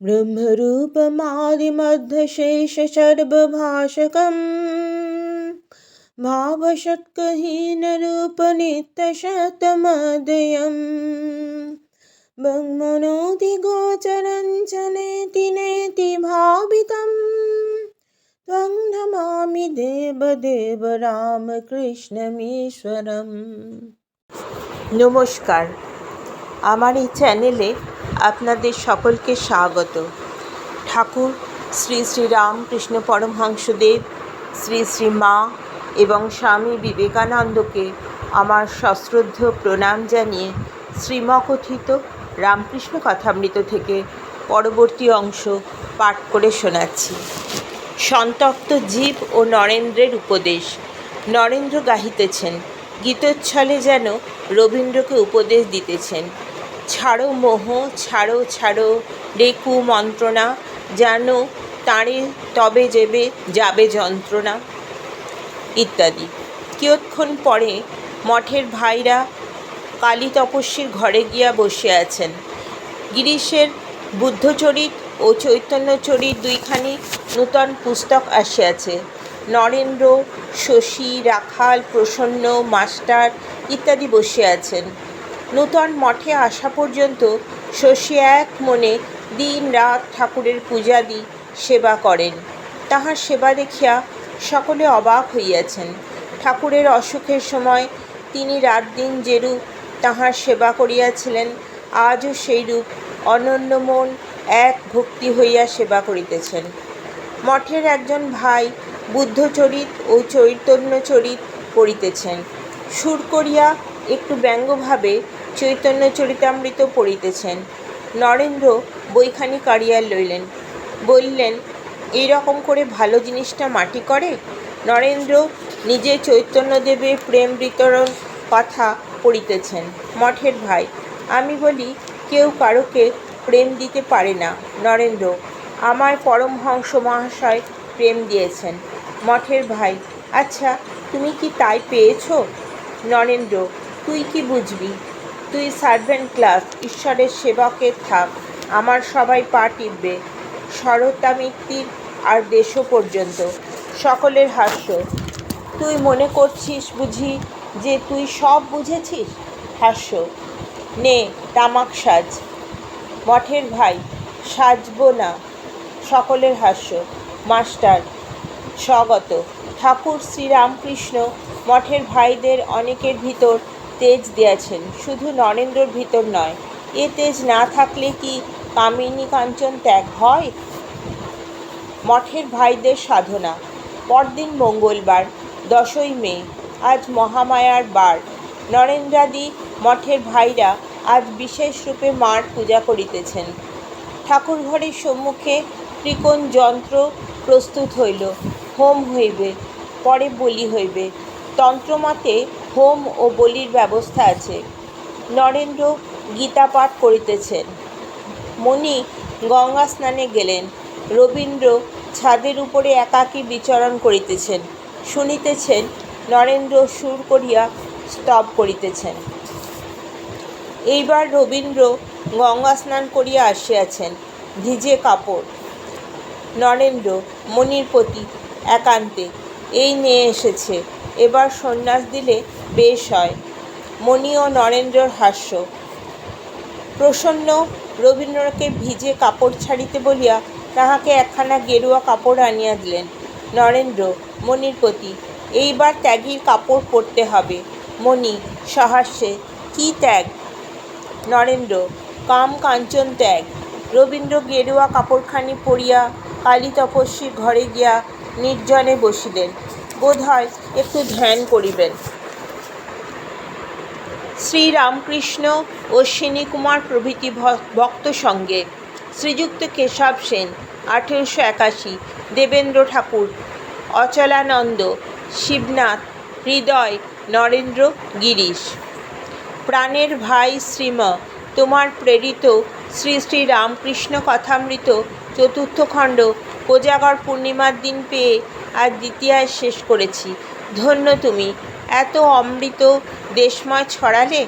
ब्रह्मरूपमादिमध्यशेषसर्वभाषकम् भावषट्कहीनरूपनित्यशतमदयम् ब्रह्मणोऽधिगोचरञ्चनेति नेति भावितम् त्वं नमामि দেবদেব রামকৃষ্ণমীশ্বরম নমস্কার আমার এই চ্যানেলে আপনাদের সকলকে স্বাগত। ঠাকুর, শ্রী শ্রী রামকৃষ্ণ পরমহংসদেব, শ্রী শ্রী মা এবং স্বামী বিবেকানন্দকে আমার সশ্রদ্ধ প্রণাম জানিয়ে শ্রীমকথিত রামকৃষ্ণ কথামৃত থেকে পরবর্তী অংশ পাঠ করে শোনাচ্ছি। সন্তপ্ত জীব ও নরেন্দ্রের উপদেশ। নরেন্দ্র গাহিতেছেন, গীতচ্ছলে যেন রবীন্দ্রকে উপদেশ দিতেছেন। ছাড়ো মোহ, ছাড়ো ছাড়ো রেকু মন্ত্রণা যেন তাঁরে তবে যেবে, যাবে যন্ত্রণা, ইত্যাদি। কিয়ৎক্ষণ পরে মঠের ভাইরা কালী তপস্বীর ঘরে গিয়া বসে আছেন। গিরিশের বুদ্ধচরিত ও চৈতন্যচরিত দুইখানি নূতন পুস্তক আসিয়াছে। নরেন্দ্র, শশী, রাখাল, প্রসন্ন, মাস্টার ইত্যাদি বসে আছেন। নূতন মঠে আসা পর্যন্ত শশী এক মনে দিন রাত ঠাকুরের পূজাদি সেবা করেন। তাহার সেবা দেখিয়া সকলে অবাক হইয়াছেন। ঠাকুরের অসুখের সময় তিনি রাত দিন যেরূপ তাহার সেবা করিয়াছিলেন, আজও সেইরূপ অনন্য মন এক ভক্তি হইয়া সেবা করিতেছেন। মঠের একজন ভাই বুদ্ধচরিত ও চৈতন্যচরিত পড়িতেছেন সুর করিয়া একটু ব্যঙ্গভাবে চৈতন্য চরিতামৃত পড়িতেছেন। নরেন্দ্র বইখানি কাড়িয়া লইলেন। বললেন এই রকম করে ভালো জিনিসটা মাটি করে? নরেন্দ্র নিজে চৈতন্যদেবের প্রেম বিতরণ কথা পড়িতেছেন। মঠের ভাই, আমি বলি, কেউ কারোকে প্রেম দিতে পারে না। নরেন্দ্র আমায় পরমহংস মহাশয় প্রেম দিয়েছেন। মঠের ভাই আচ্ছা তুমি কি তাই পেয়েছ? নরেন্দ্র, তুই কি বুঝবি? তুই সার্ভেন্ট ক্লাস ঈশ্বরের সেবকের থাক। আমার সবাই পা টিপবে। সরতা মিত্তির আর দেশও পর্যন্ত। সকলের হাস্য। তুই মনে করছিস বুঝি যে তুই সব বুঝেছিস? হাস্য। নে, তামাক সাজ। মঠের ভাই, সাজব না। সকলের হাস্য। মাস্টার, স্বগত। ঠাকুর শ্রীরামকৃষ্ণ, মঠের ভাইদের অনেকের ভিতর তেজ দিয়াছেন, শুধু নরেন্দ্রর ভিতর নয়। এ তেজ না থাকলে কি কামিনী কাঞ্চন ত্যাগ হয়? মঠের ভাইদের সাধনা। পরদিন মঙ্গলবার, দশই মে, আজ মহামায়ার বার। নরেন্দ্রাদি মঠের ভাইরা আজ বিশেষ রূপে মার পূজা করিতেছেন। ঠাকুর ঘরের সম্মুখে ত্রিকোণ যন্ত্র প্রস্তুত হইল। হোম হইবে, পরে বলি হইবে। তন্ত্রমতে হোম ও বলির ব্যবস্থা আছে। নরেন্দ্র গীতা পাঠ করিতেছেন। মণি গঙ্গা স্নানে গেলেন। রবীন্দ্র ছাদের উপরে একাকী বিচরণ করিতেছেন। শুনিতেছেন, নরেন্দ্র সুর করিয়া স্তব করিতেছেন। এইবার রবীন্দ্র গঙ্গা স্নান করিয়া আসিয়াছেন, ভিজে কাপড়। নরেন্দ্র মণির প্রতি একান্তে, এই নিয়ে এসেছে এবার সন্ন্যাস দিলে বেশ হয়। মণি ও নরেন্দ্রর হাস্য। প্রসন্ন রবীন্দ্রকে ভিজে কাপড় ছাড়িতে বলিয়া তাহাকে একখানা গেরুয়া কাপড় আনিয়া দিলেন। নরেন্দ্র, মণির প্রতি, এইবার ত্যাগীর কাপড় পরতে হবে। মণি সহাস্যে কি ত্যাগ? নরেন্দ্র, কাম কাঞ্চন ত্যাগ। রবীন্দ্র গেরুয়া কাপড়খানি পরিয়া কালী তপস্বীর ঘরে গিয়া নির্জনে বসিলেন। বোধ হয় একটু ধ্যান করিবেন। শ্রীরামকৃষ্ণ অশ্বিনী কুমার প্রভৃতি ভক্ত সঙ্গে শ্রীযুক্ত কেশব সেন আঠেরোশো একাশি, দেবেন্দ্র ঠাকুর, অচলানন্দ, শিবনাথ, হৃদয়, নরেন্দ্র গিরিশ। প্রাণের ভাই শ্রীম, তোমার প্রেরিত শ্রী শ্রী রামকৃষ্ণ কথামৃত চতুর্থ খণ্ড কোজাগর পূর্ণিমার দিন পেয়ে আজ দ্বিতীয়ায় শেষ করেছি। ধন্য তুমি। এত অমৃত দেশময় ছড়ালে?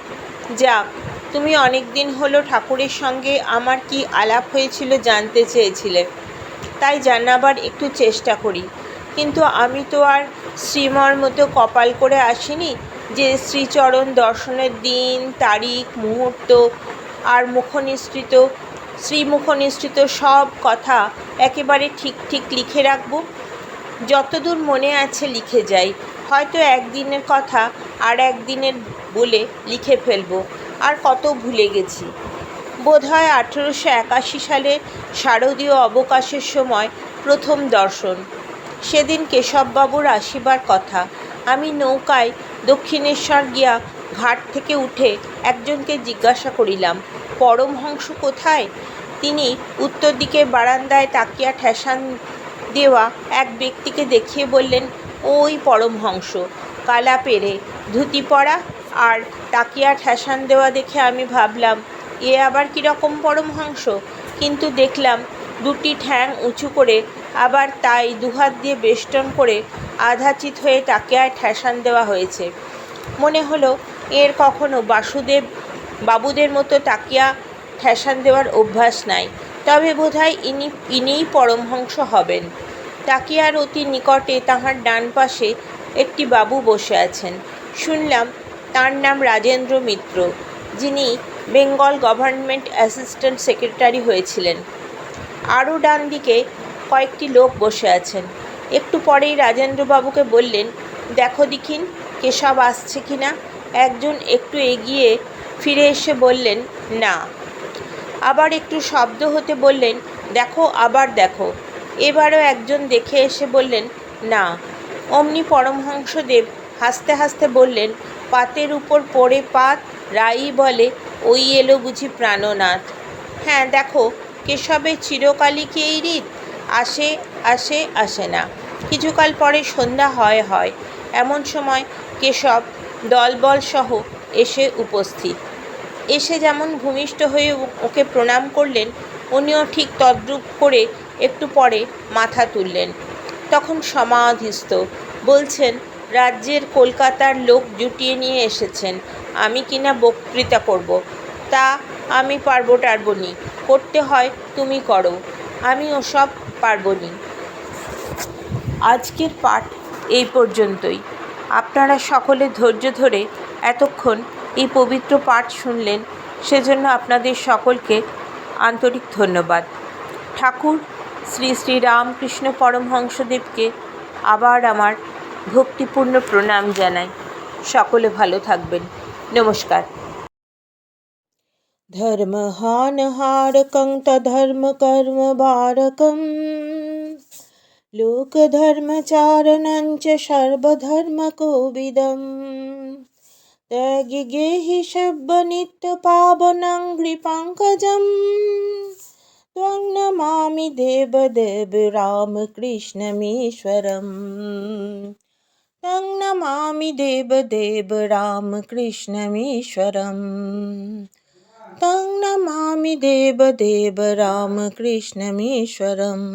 যাক, তুমি অনেক দিন হলো ঠাকুরের সঙ্গে আমার কি আলাপ হয়েছিল জানতে চেয়েছিলে। তাই জানাবার একটু চেষ্টা করি। কিন্তু আমি তো আর শ্রীমর মতো কপাল করে আসিনি যে শ্রীচরণ দর্শনের দিন, তারিখ, মুহূর্ত আর মুখনিসৃত শ্রীমুখনিসৃত সব কথা একেবারে ঠিক ঠিক লিখে রাখব। যতদূর মনে আছে লিখে যাই। হয়তো একদিনের কথা আর একদিনের বলে লিখে ফেলব। আর কত ভুলে গেছি। বোধ হয় আঠেরোশো একাশি সালে শারদীয় অবকাশের সময় প্রথম দর্শন। সেদিন কেশববাবুর আসিবার কথা। আমি নৌকায় দক্ষিণেশ্বর গিয়া ঘাট থেকে উঠে একজনকে জিজ্ঞাসা করিলাম পরমহংস কোথায়? তিনি উত্তর দিকের বারান্দায় তাকিয়া ঠেসান দেওয়া এক ব্যক্তিকে দেখিয়ে বললেন, ওই পরমহংস কালা পেরে, ধুতি পরা, আর তাকিয়া ঠেসান দেওয়া দেখে আমি ভাবলাম, এ আবার কীরকম পরমহংস কিন্তু দেখলাম দুটি ঠ্যাং উঁচু করে, আবার তাই দুহাত দিয়ে বেষ্টন করে আধাচিত হয়ে তাকিয়ায় ঠেসান দেওয়া হয়েছে। মনে হলো এর কখনো বাসুদেব বাবুদের মতো তাকিয়া ঠেসান দেওয়ার অভ্যাস নাই। তবে বোধহয় ইনি, ইনিই পরমহংস হবেন। তাকিয়ার অতি নিকটে তাহার ডান পাশে একটি বাবু বসে আছেন। শুনলাম তার নাম রাজেন্দ্র মিত্র, যিনি বেঙ্গল গভর্নমেন্ট অ্যাসিস্ট্যান্ট সেক্রেটারি হয়েছিলেন। আরও ডান দিকে কয়েকটি লোক বসে আছেন। একটু পরেই রাজেন্দ্রবাবুকে বললেন, দেখো দেখিন কেশব আসছে কি না একজন একটু এগিয়ে ফিরে এসে বললেন, না। আবার একটু শব্দ হতে বললেন, দেখো, আবার দেখো। এবারও একজন দেখে এসে বললেন, না। অমনি পরমহংসদেব হাসতে হাসতে বললেন, পাতের উপর পড়ে পাত, রাই বলে, ওই এলো বুঝি প্রাণনাথ। হ্যাঁ দেখো কেশবের চিরকালই কি এই রীত? আসে আসে আসে না। কিছুকাল পরে সন্ধ্যা হয় হয়। এমন সময় কেশব দলবল সহ এসে উপস্থিত। এসে যেমন ভূমিষ্ঠ হয়ে ওকে প্রণাম করলেন, উনিও ঠিক তদ্রূপ করে একটু পরে মাথা তুললেন। তখন সমাধিস্থ। বলছেন, রাজ্যের কলকাতার লোক জুটিয়ে নিয়ে এসেছেন। আমি কিনা বক্তৃতা করব। তা আমি পারব টারবো নি করতে হয় তুমি করো। আমি ওসব পারব নি আজকের পাঠ এই পর্যন্তই। আপনারা সকলে ধৈর্য ধরে এতক্ষণ এই পবিত্র পাঠ শুনলেন। সেজন্য আপনাদের সকলকে আন্তরিক ধন্যবাদ। ঠাকুর, শ্রী শ্রী রামকৃষ্ণ পরমহংসদেবকে আবার আমার ভক্তিপূর্ণ প্রণাম জানাই। সকলে ভালো থাকবেন। নমস্কার। ধর্মহানহারকং তধর্মকর্মবারকম लोकधर्मचारणञ्च सर्वधर्मकोविदं त्यागिगेहि शब्दनित्यपावनङ्घ्रिपङ्कजं त्वं नमामि देवदेव रामकृष्णमीश्वरम् तं नमामि देवदेव रामकृष्णमीश्वरम् तं नमामि देवदेव रामकृष्णमीश्वरम्